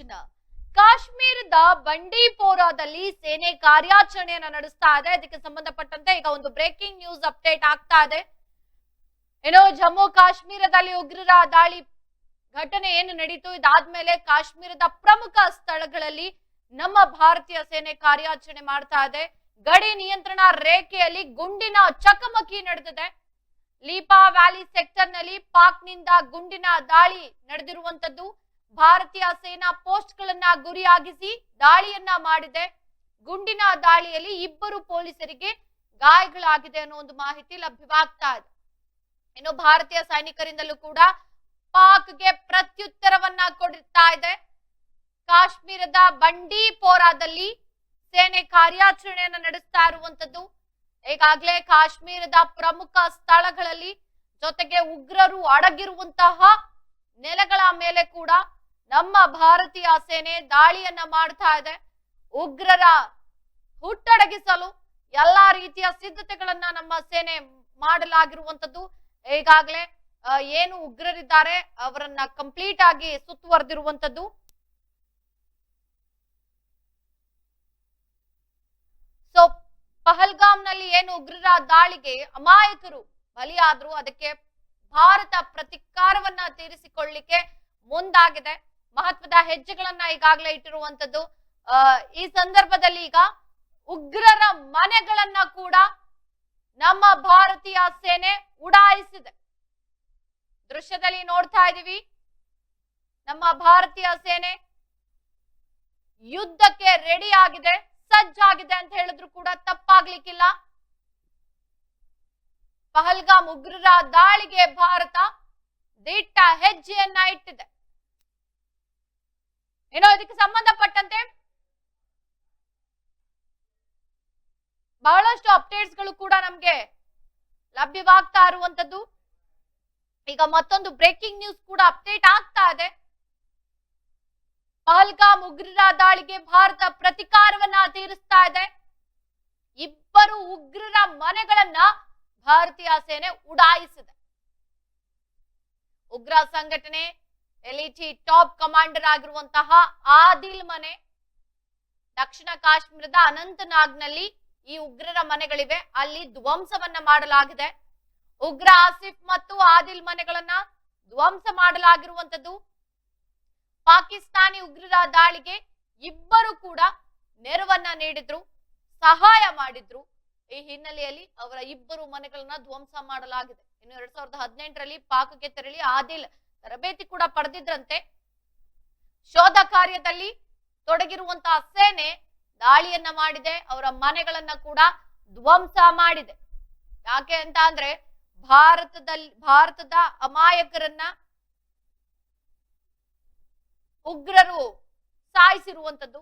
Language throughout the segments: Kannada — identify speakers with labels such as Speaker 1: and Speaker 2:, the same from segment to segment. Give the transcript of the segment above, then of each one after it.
Speaker 1: ಅಟೆನ್ಷನ್ ಕಾಶ್ಮೀರದ ಬಂಡೀಪೋರಾದಲ್ಲಿ ಸೇನೆ ಕಾರ್ಯಾಚರಣೆಯನ್ನ ನಡೆಸ್ತಾ ಇದೆ. ಅದಕ್ಕೆ ಸಂಬಂಧಪಟ್ಟಂತೆ ಈಗ ಒಂದು ಬ್ರೇಕಿಂಗ್ ನ್ಯೂಸ್ ಅಪ್ಡೇಟ್ ಆಗ್ತಾ ಇದೆ. ಏನೋ ಜಮ್ಮು ಕಾಶ್ಮೀರದಲ್ಲಿ ಉಗ್ರರ ದಾಳಿ ಘಟನೆ ಏನು ನಡೀತು? ಇದಾದ್ಮೇಲೆ ಕಾಶ್ಮೀರದ ಪ್ರಮುಖ ಸ್ಥಳಗಳಲ್ಲಿ ನಮ್ಮ ಭಾರತೀಯ ಸೇನೆ ಕಾರ್ಯಾಚರಣೆ ಮಾಡ್ತಾ ಇದೆ. ಗಡಿ ನಿಯಂತ್ರಣ ರೇಖೆಯಲ್ಲಿ ಗುಂಡಿನ ಚಕಮಕಿ ನಡೆದಿದೆ. ಲೀಪಾ ವ್ಯಾಲಿ ಸೆಕ್ಟರ್ನಲ್ಲಿ ಪಾಕ್ನಿಂದ ಗುಂಡಿನ ದಾಳಿ ನಡೆದಿರುವಂತದ್ದು. ಭಾರತೀಯ ಸೇನಾ ಪೋಸ್ಟ್ ಗಳನ್ನ ಗುರಿಯಾಗಿಸಿ ದಾಳಿಯನ್ನ ಮಾಡಿದೆ. ಗುಂಡಿನ ದಾಳಿಯಲ್ಲಿ ಇಬ್ಬರು ಪೊಲೀಸರಿಗೆ ಗಾಯಗಳಾಗಿದೆ ಅನ್ನೋ ಒಂದು ಮಾಹಿತಿ ಲಭ್ಯವಾಗ್ತಾ ಇದೆ. ಇನ್ನು ಭಾರತೀಯ ಸೈನಿಕರಿಂದಲೂ ಕೂಡ ಪಾಕ್ಗೆ ಪ್ರತ್ಯುತ್ತರವನ್ನ ಕೊಡುತ್ತಾ ಇದೆ. ಕಾಶ್ಮೀರದ ಬಂಡೀಪೋರಾದಲ್ಲಿ ಸೇನೆ ಕಾರ್ಯಾಚರಣೆಯನ್ನ ನಡೆಸ್ತಾ ಇರುವಂತದ್ದು ಈಗಾಗಲೇ ಕಾಶ್ಮೀರದ ಪ್ರಮುಖ ಸ್ಥಳಗಳಲ್ಲಿ ಜೊತೆಗೆ ಉಗ್ರರು ಅಡಗಿರುವಂತಹ ನೆಲೆಗಳ ಮೇಲೆ ಕೂಡ ನಮ್ಮ ಭಾರತೀಯ ಸೇನೆ ದಾಳಿಯನ್ನ ಮಾಡ್ತಾ ಇದೆ. ಉಗ್ರರ ಹುಟ್ಟಡಗಿಸಲು ಎಲ್ಲಾ ರೀತಿಯ ಸಿದ್ಧತೆಗಳನ್ನ ನಮ್ಮ ಸೇನೆ ಮಾಡಲಾಗಿರುವಂತದ್ದು ಈಗಾಗಲೇ ಏನು ಉಗ್ರರಿದ್ದಾರೆ, ಅವರನ್ನ ಕಂಪ್ಲೀಟ್ ಆಗಿ ಸುತ್ತುವರೆದಿರುವಂತದ್ದು ಸೊ ಪಹಲ್ಗಾಮ್ನಲ್ಲಿ ಏನು ಉಗ್ರರ ದಾಳಿಗೆ ಅಮಾಯಕರು ಬಲಿಯಾದ್ರು, ಅದಕ್ಕೆ ಭಾರತ ಪ್ರತಿಕಾರವನ್ನ ತೀರಿಸಿಕೊಳ್ಳಿಕ್ಕೆ ಮುಂದಾಗಿದೆ. ಮಹತ್ವದ ಹೆಜ್ಜೆಗಳನ್ನ ಈಗಾಗಲೇ ಇಟ್ಟಿರುವಂತದ್ದು ಈ ಸಂದರ್ಭದಲ್ಲಿ ಈಗ ಉಗ್ರರ ಮನೆಗಳನ್ನ ಕೂಡ ನಮ್ಮ ಭಾರತೀಯ ಸೇನೆ ಉಡಾಯಿಸಿದೆ. ದೃಶ್ಯದಲ್ಲಿ ನೋಡ್ತಾ ಇದೀವಿ ನಮ್ಮ ಭಾರತೀಯ ಸೇನೆ ಯುದ್ಧಕ್ಕೆ ರೆಡಿ ಆಗಿದೆ, ಸಜ್ಜಾಗಿದೆ ಅಂತ ಹೇಳಿದ್ರು ಕೂಡ ತಪ್ಪಾಗ್ಲಿಕ್ಕಿಲ್ಲ. ಪಹಲ್ಗಾಮ್ ಉಗ್ರರ ದಾಳಿಗೆ ಭಾರತ ದಿಟ್ಟ ಹೆಜ್ಜೆಯನ್ನ ಇಟ್ಟಿದೆ. ಏನೋ ಇದಕ್ಕೆ ಸಂಬಂಧಪಟ್ಟಂತೆ ಬಹಳಷ್ಟು ಅಪ್ಡೇಟ್ಸ್ಗಳು ಕೂಡ ನಮ್ಗೆ ಲಭ್ಯವಾಗ್ತಾ ಇರುವಂತದ್ದು ಈಗ ಮತ್ತೊಂದು ಬ್ರೇಕಿಂಗ್ ನ್ಯೂಸ್ ಕೂಡ ಅಪ್ಡೇಟ್ ಆಗ್ತಾ ಇದೆ. ಪಹಲ್ಗಾಮ್ ಉಗ್ರರ ದಾಳಿಗೆ ಭಾರತ ಪ್ರತಿಕಾರವನ್ನ ತೀರಿಸ್ತಾ ಇದೆ. ಇಬ್ಬರು ಉಗ್ರರ ಮನೆಗಳನ್ನ ಭಾರತೀಯ ಸೇನೆ ಉಡಾಯಿಸಿದೆ. ಉಗ್ರ ಸಂಘಟನೆ ಎಲಿಟಿ ಟಾಪ್ ಕಮಾಂಡರ್ ಆಗಿರುವಂತಹ ಆದಿಲ್ ಮನೆ, ದಕ್ಷಿಣ ಕಾಶ್ಮೀರದ ಅನಂತನಾಗ್ನಲ್ಲಿ ಈ ಉಗ್ರರ ಮನೆಗಳಿವೆ. ಅಲ್ಲಿ ಧ್ವಂಸವನ್ನ ಮಾಡಲಾಗಿದೆ. ಉಗ್ರ ಆಸಿಫ್ ಮತ್ತು ಆದಿಲ್ ಮನೆಗಳನ್ನ ಧ್ವಂಸ ಮಾಡಲಾಗಿರುವಂತದ್ದು ಪಾಕಿಸ್ತಾನಿ ಉಗ್ರರ ದಾಳಿಗೆ ಇಬ್ಬರು ಕೂಡ ನೆರವನ್ನ ನೀಡಿದ್ರು, ಸಹಾಯ ಮಾಡಿದ್ರು. ಈ ಹಿನ್ನೆಲೆಯಲ್ಲಿ ಅವರ ಇಬ್ಬರು ಮನೆಗಳನ್ನ ಧ್ವಂಸ ಮಾಡಲಾಗಿದೆ. ಇನ್ನು ಎರಡ್ ಸಾವಿರದ ಹದಿನೆಂಟರಲ್ಲಿ ಪಾಕಕ್ಕೆ ತೆರಳಿ ಆದಿಲ್ ತರಬೇತಿ ಕೂಡ ಪಡೆದಿದ್ರಂತೆ. ಶೋಧ ಕಾರ್ಯದಲ್ಲಿ ತೊಡಗಿರುವಂತಹ ಸೇನೆ ದಾಳಿಯನ್ನ ಮಾಡಿದೆ, ಅವರ ಮನೆಗಳನ್ನ ಕೂಡ ಧ್ವಂಸ ಮಾಡಿದೆ. ಯಾಕೆ ಅಂತ ಅಂದ್ರೆ ಭಾರತದಲ್ಲಿ ಭಾರತದ ಅಮಾಯಕರನ್ನ ಉಗ್ರರು ಸಾಯಿಸಿರುವಂತದ್ದು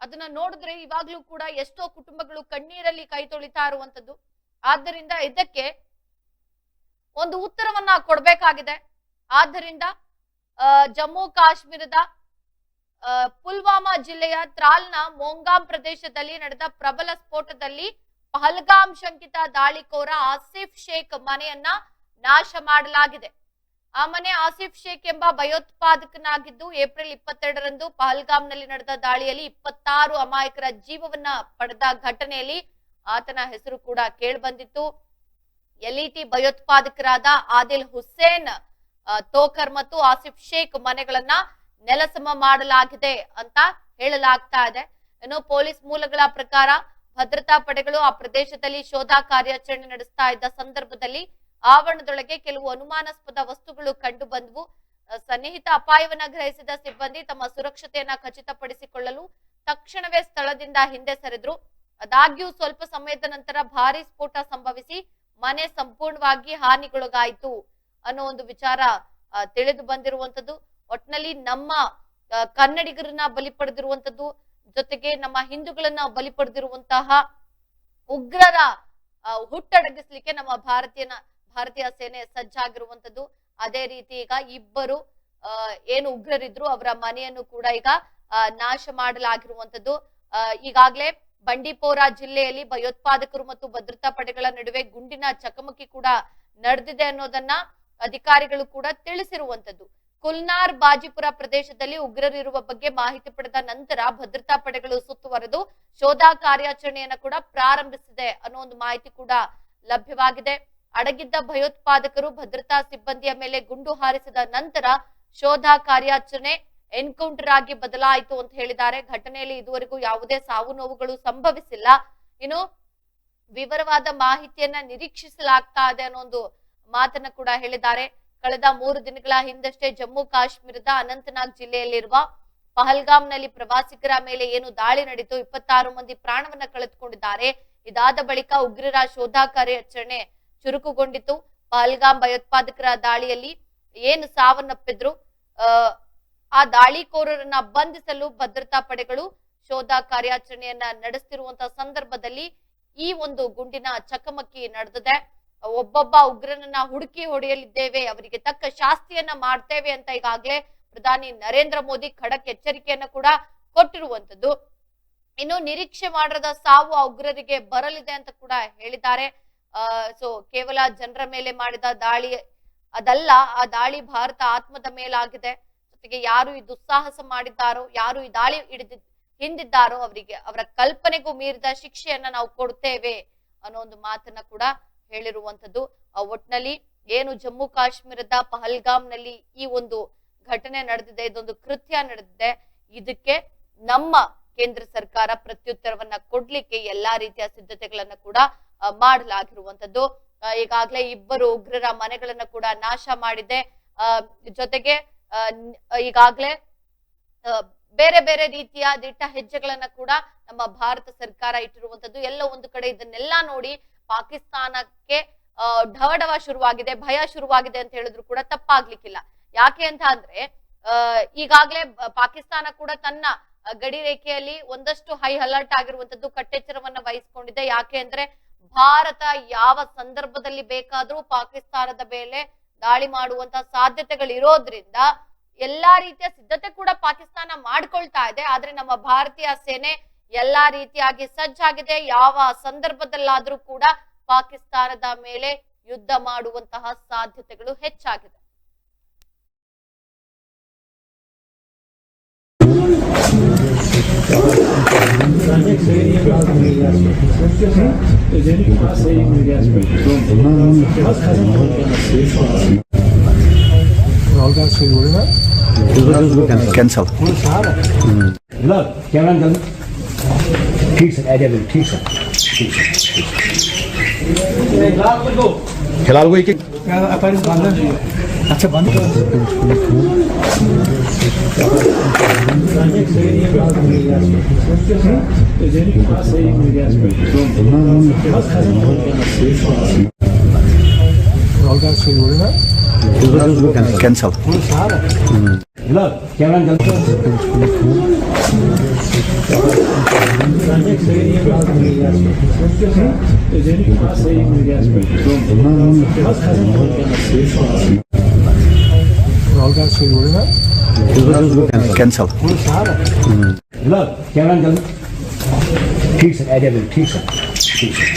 Speaker 1: ಅದನ್ನ ನೋಡಿದ್ರೆ ಇವಾಗ್ಲೂ ಕೂಡ ಎಷ್ಟೋ ಕುಟುಂಬಗಳು ಕಣ್ಣೀರಲ್ಲಿ ಕೈ ತೊಳಿತಾ ಇರುವಂತದ್ದು ಆದ್ದರಿಂದ ಇದಕ್ಕೆ ಒಂದು ಉತ್ತರವನ್ನ ಕೊಡ್ಬೇಕಾಗಿದೆ. ಆದ್ದರಿಂದ ಜಮ್ಮು ಕಾಶ್ಮೀರದ ಪುಲ್ವಾಮಾ ಜಿಲ್ಲೆಯ ತ್ರಾಲ್ನ ಮೋಂಗಾಂ ಪ್ರದೇಶದಲ್ಲಿ ನಡೆದ ಪ್ರಬಲ ಸ್ಫೋಟದಲ್ಲಿ ಪಹಲ್ಗಾಮ್ ಶಂಕಿತ ದಾಳಿಕೋರ ಆಸಿಫ್ ಶೇಖ್ ಮನೆಯನ್ನ ನಾಶ ಮಾಡಲಾಗಿದೆ. ಆ ಮನೆ ಆಸಿಫ್ ಶೇಖ್ ಎಂಬ ಭಯೋತ್ಪಾದಕನಾಗಿದ್ದು, ಏಪ್ರಿಲ್ ಇಪ್ಪತ್ತೆರಡರಂದು ಪಹಲ್ಗಾಮ್ನಲ್ಲಿ ನಡೆದ ದಾಳಿಯಲ್ಲಿ ಇಪ್ಪತ್ತಾರು ಅಮಾಯಕರ ಜೀವವನ್ನ ಪಡೆದ ಘಟನೆಯಲ್ಲಿ ಆತನ ಹೆಸರು ಕೂಡ ಕೇಳ್ಬಂದಿತ್ತು. ಎಲ್ಇಟಿ ಭಯೋತ್ಪಾದಕರಾದ ಆದಿಲ್ ಹುಸೇನ್ ತೋಕರ್ ಮತ್ತು ಆಸಿಫ್ ಶೇಖ್ ಮನೆಗಳನ್ನ ನೆಲಸಮ ಮಾಡಲಾಗಿದೆ ಅಂತ ಹೇಳಲಾಗ್ತಾ ಇದೆ. ಇನ್ನು ಪೊಲೀಸ್ ಮೂಲಗಳ ಪ್ರಕಾರ ಭದ್ರತಾ ಪಡೆಗಳು ಆ ಪ್ರದೇಶದಲ್ಲಿ ಶೋಧ ಕಾರ್ಯಾಚರಣೆ ನಡೆಸ್ತಾ ಇದ್ದ ಸಂದರ್ಭದಲ್ಲಿ ಆವರಣದೊಳಗೆ ಕೆಲವು ಅನುಮಾನಾಸ್ಪದ ವಸ್ತುಗಳು ಕಂಡು ಬಂದವು. ಸನ್ನಿಹಿತ ಅಪಾಯವನ್ನ ಗ್ರಹಿಸಿದ ಸಿಬ್ಬಂದಿ ತಮ್ಮ ಸುರಕ್ಷತೆಯನ್ನ ಖಚಿತಪಡಿಸಿಕೊಳ್ಳಲು ತಕ್ಷಣವೇ ಸ್ಥಳದಿಂದ ಹಿಂದೆ ಸರಿದ್ರು. ಆದಾಗ್ಯೂ ಸ್ವಲ್ಪ ಸಮಯದ ನಂತರ ಭಾರಿ ಸ್ಫೋಟ ಸಂಭವಿಸಿ ಮನೆ ಸಂಪೂರ್ಣವಾಗಿ ಹಾನಿಗೊಳಗಾಯಿತು. ಅನ್ನೋ ಒಂದು ವಿಚಾರ ತಿಳಿದು ಬಂದಿರುವಂತದ್ದು ಒಟ್ನಲ್ಲಿ ನಮ್ಮ ಕನ್ನಡಿಗರನ್ನ ಬಲಿ ಪಡೆದಿರುವಂತದ್ದು ಜೊತೆಗೆ ನಮ್ಮ ಹಿಂದೂಗಳನ್ನ ಬಲಿ ಪಡೆದಿರುವಂತಹ ಉಗ್ರರ ಹುಟ್ಟಡಗಿಸ್ಲಿಕ್ಕೆ ನಮ್ಮ ಭಾರತೀಯನ, ಭಾರತೀಯ ಸೇನೆ ಸಜ್ಜಾಗಿರುವಂತದ್ದು ಅದೇ ರೀತಿ ಈಗ ಇಬ್ಬರು ಏನು ಉಗ್ರರಿದ್ರು ಅವರ ಮನೆಯನ್ನು ಕೂಡ ಈಗ ನಾಶ ಮಾಡಲಾಗಿರುವಂತದ್ದು ಈಗಾಗ್ಲೇ ಬಂಡೀಪೋರಾ ಜಿಲ್ಲೆಯಲ್ಲಿ ಭಯೋತ್ಪಾದಕರು ಮತ್ತು ಭದ್ರತಾ ಪಡೆಗಳ ನಡುವೆ ಗುಂಡಿನ ಚಕಮಕಿ ಕೂಡ ನಡೆದಿದೆ ಅನ್ನೋದನ್ನ ಅಧಿಕಾರಿಗಳು ಕೂಡ ತಿಳಿಸಿರುವಂತದ್ದು. ಕುಲ್ನಾರ್, ಬಾಜಿಪುರ ಪ್ರದೇಶದಲ್ಲಿ ಉಗ್ರರಿರುವ ಬಗ್ಗೆ ಮಾಹಿತಿ ಪಡೆದ ನಂತರ ಭದ್ರತಾ ಪಡೆಗಳು ಸುತ್ತುವರೆದು ಶೋಧ ಕಾರ್ಯಾಚರಣೆಯನ್ನು ಕೂಡ ಪ್ರಾರಂಭಿಸಿದೆ ಅನ್ನೋ ಒಂದು ಮಾಹಿತಿ ಕೂಡ ಲಭ್ಯವಾಗಿದೆ. ಅಡಗಿದ್ದ ಭಯೋತ್ಪಾದಕರು ಭದ್ರತಾ ಸಿಬ್ಬಂದಿಯ ಮೇಲೆ ಗುಂಡು ಹಾರಿಸಿದ ನಂತರ ಶೋಧ ಕಾರ್ಯಾಚರಣೆ ಎನ್ಕೌಂಟರ್ ಆಗಿ ಬದಲಾಯಿತು ಅಂತ ಹೇಳಿದ್ದಾರೆ. ಘಟನೆಯಲ್ಲಿ ಇದುವರೆಗೂ ಯಾವುದೇ ಸಾವು ನೋವುಗಳು ಸಂಭವಿಸಿಲ್ಲ. ಇನ್ನು ವಿವರವಾದ ಮಾಹಿತಿಯನ್ನ ನಿರೀಕ್ಷಿಸಲಾಗ್ತಾ ಇದೆ ಅನ್ನೋ ಒಂದು ಮಾತನ್ನ ಕೂಡ ಹೇಳಿದ್ದಾರೆ. ಕಳೆದ ಮೂರು ದಿನಗಳ ಹಿಂದಷ್ಟೇ ಜಮ್ಮು ಕಾಶ್ಮೀರದ ಅನಂತನಾಗ್ ಜಿಲ್ಲೆಯಲ್ಲಿರುವ ಪಹಲ್ಗಾಮ್ನಲ್ಲಿ ಪ್ರವಾಸಿಗರ ಮೇಲೆ ಏನು ದಾಳಿ ನಡೆಯಿತು ಇಪ್ಪತ್ತಾರು ಮಂದಿ ಪ್ರಾಣವನ್ನ ಕಳೆದುಕೊಂಡಿದ್ದಾರೆ. ಇದಾದ ಬಳಿಕ ಉಗ್ರರ ಶೋಧ ಕಾರ್ಯಾಚರಣೆ ಚುರುಕುಗೊಂಡಿತು ಪಹಲ್ಗಾಮ್ ಭಯೋತ್ಪಾದಕರ ದಾಳಿಯಲ್ಲಿ ಏನು ಸಾವನ್ನಪ್ಪಿದ್ರು ಆ, ದಾಳಿಕೋರರನ್ನ ಬಂಧಿಸಲು ಭದ್ರತಾ ಪಡೆಗಳು ಶೋಧ ಕಾರ್ಯಾಚರಣೆಯನ್ನ ನಡೆಸ್ತಿರುವಂತಹ ಸಂದರ್ಭದಲ್ಲಿ ಈ ಒಂದು ಗುಂಡಿನ ಚಕಮಕಿ ನಡೆದಿದೆ. ಒಬ್ಬೊಬ್ಬ ಉಗ್ರನನ್ನ ಹುಡುಕಿ ಹೊಡೆಯಲಿದ್ದೇವೆ, ಅವರಿಗೆ ತಕ್ಕ ಶಾಸ್ತಿಯನ್ನ ಮಾಡ್ತೇವೆ ಅಂತ ಈಗಾಗಲೇ ಪ್ರಧಾನಿ ನರೇಂದ್ರ ಮೋದಿ ಖಡಕ್ ಎಚ್ಚರಿಕೆಯನ್ನ ಕೂಡ ಕೊಟ್ಟಿರುವಂತದ್ದು ಇನ್ನು ನಿರೀಕ್ಷೆ ಮಾಡದ ಸಾವು ಆ ಉಗ್ರರಿಗೆ ಬರಲಿದೆ ಅಂತ ಕೂಡ ಹೇಳಿದ್ದಾರೆ. ಆ, ಸೊ ಕೇವಲ ಜನರ ಮೇಲೆ ಮಾಡಿದ ದಾಳಿ ಅದಲ್ಲ, ಆ ದಾಳಿ ಭಾರತ ಆತ್ಮದ ಮೇಲಾಗಿದೆ. ಜೊತೆಗೆ ಯಾರು ಈ ದುಸ್ಸಾಹಸ ಮಾಡಿದ್ದಾರೋ, ಯಾರು ಈ ದಾಳಿ ಹಿಡಿದ, ಹಿಂದಿದ್ದಾರೋ ಅವರಿಗೆ ಅವರ ಕಲ್ಪನೆಗೂ ಮೀರಿದ ಶಿಕ್ಷೆಯನ್ನ ನಾವು ಕೊಡ್ತೇವೆ ಅನ್ನೋ ಒಂದು ಮಾತನ್ನ ಕೂಡ ಹೇಳಿರುವಂತದ್ದು ಒಟ್ನಲ್ಲಿ ಏನು ಜಮ್ಮು ಕಾಶ್ಮೀರದ ಪಹಲ್ಗಾಮ್ನಲ್ಲಿ ಈ ಒಂದು ಘಟನೆ ನಡೆದಿದೆ, ಇದೊಂದು ಕೃತ್ಯ ನಡೆದಿದೆ, ಇದಕ್ಕೆ ನಮ್ಮ ಕೇಂದ್ರ ಸರ್ಕಾರ ಪ್ರತ್ಯುತ್ತರವನ್ನ ಕೊಡ್ಲಿಕ್ಕೆ ಎಲ್ಲಾ ರೀತಿಯ ಸಿದ್ಧತೆಗಳನ್ನ ಕೂಡ ಮಾಡಲಾಗಿರುವಂತದ್ದು ಈಗಾಗಲೇ ಇಬ್ಬರು ಉಗ್ರರ ಮನೆಗಳನ್ನ ಕೂಡ ನಾಶ ಮಾಡಿದೆ. ಜೊತೆಗೆ ಈಗಾಗಲೇ ಬೇರೆ ಬೇರೆ ರೀತಿಯ ದಿಟ್ಟ ಹೆಜ್ಜೆಗಳನ್ನ ಕೂಡ ನಮ್ಮ ಭಾರತ ಸರ್ಕಾರ ಇಟ್ಟಿರುವಂತದ್ದು ಎಲ್ಲ ಒಂದು ಕಡೆ ಇದನ್ನೆಲ್ಲಾ ನೋಡಿ ಪಾಕಿಸ್ತಾನಕ್ಕೆ ಢವಢವ ಶುರುವಾಗಿದೆ, ಭಯ ಶುರುವಾಗಿದೆ ಅಂತ ಹೇಳಿದ್ರು ಕೂಡ ತಪ್ಪಾಗ್ಲಿಕ್ಕಿಲ್ಲ. ಯಾಕೆ ಅಂತ ಅಂದ್ರೆ ಈಗಾಗ್ಲೇ ಪಾಕಿಸ್ತಾನ ಕೂಡ ತನ್ನ ಗಡಿ ರೇಖೆಯಲ್ಲಿ ಒಂದಷ್ಟು ಹೈ ಅಲರ್ಟ್ ಆಗಿರುವಂತದ್ದು ಕಟ್ಟೆಚ್ಚರವನ್ನ ವಹಿಸಿಕೊಂಡಿದೆ. ಯಾಕೆ ಅಂದ್ರೆ, ಭಾರತ ಯಾವ ಸಂದರ್ಭದಲ್ಲಿ ಬೇಕಾದ್ರೂ ಪಾಕಿಸ್ತಾನದ ಮೇಲೆ ದಾಳಿ ಮಾಡುವಂತ ಸಾಧ್ಯತೆಗಳು ಇರೋದ್ರಿಂದ ಎಲ್ಲಾ ರೀತಿಯ ಸಿದ್ಧತೆ ಕೂಡ ಪಾಕಿಸ್ತಾನ ಮಾಡ್ಕೊಳ್ತಾ ಇದೆ. ಆದ್ರೆ ನಮ್ಮ ಭಾರತೀಯ ಸೇನೆ ಎಲ್ಲಾ ರೀತಿಯಾಗಿ ಸಜ್ಜಾಗಿದೆ. ಯಾವ ಸಂದರ್ಭದಲ್ಲಾದ್ರೂ ಕೂಡ ಪಾಕಿಸ್ತಾನದ ಮೇಲೆ ಯುದ್ಧ ಮಾಡುವಂತಹ ಸಾಧ್ಯತೆಗಳು ಹೆಚ್ಚಾಗಿದೆ.
Speaker 2: Olga Pilsen,
Speaker 3: Edebin,
Speaker 2: Pilsen. Helal koy ki. Efendim bandı. Acha bandı. Cancel. Helal. Cancel.
Speaker 3: फिलहाल कोई कि
Speaker 2: अपारिस बंद अच्छा बंद Olga Segura.
Speaker 3: कैंसल
Speaker 2: लो कैमरा निकाल Olga Segura.
Speaker 3: कैंसल
Speaker 2: लो कैमरा निकाल ठीक सर आइडिया बिल ठीक सर ठीक सर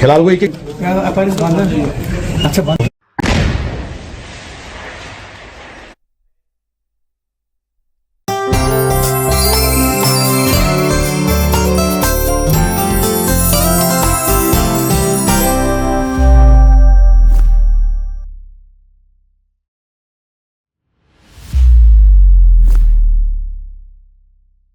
Speaker 3: फ़िलहाल कोई
Speaker 2: अच्छा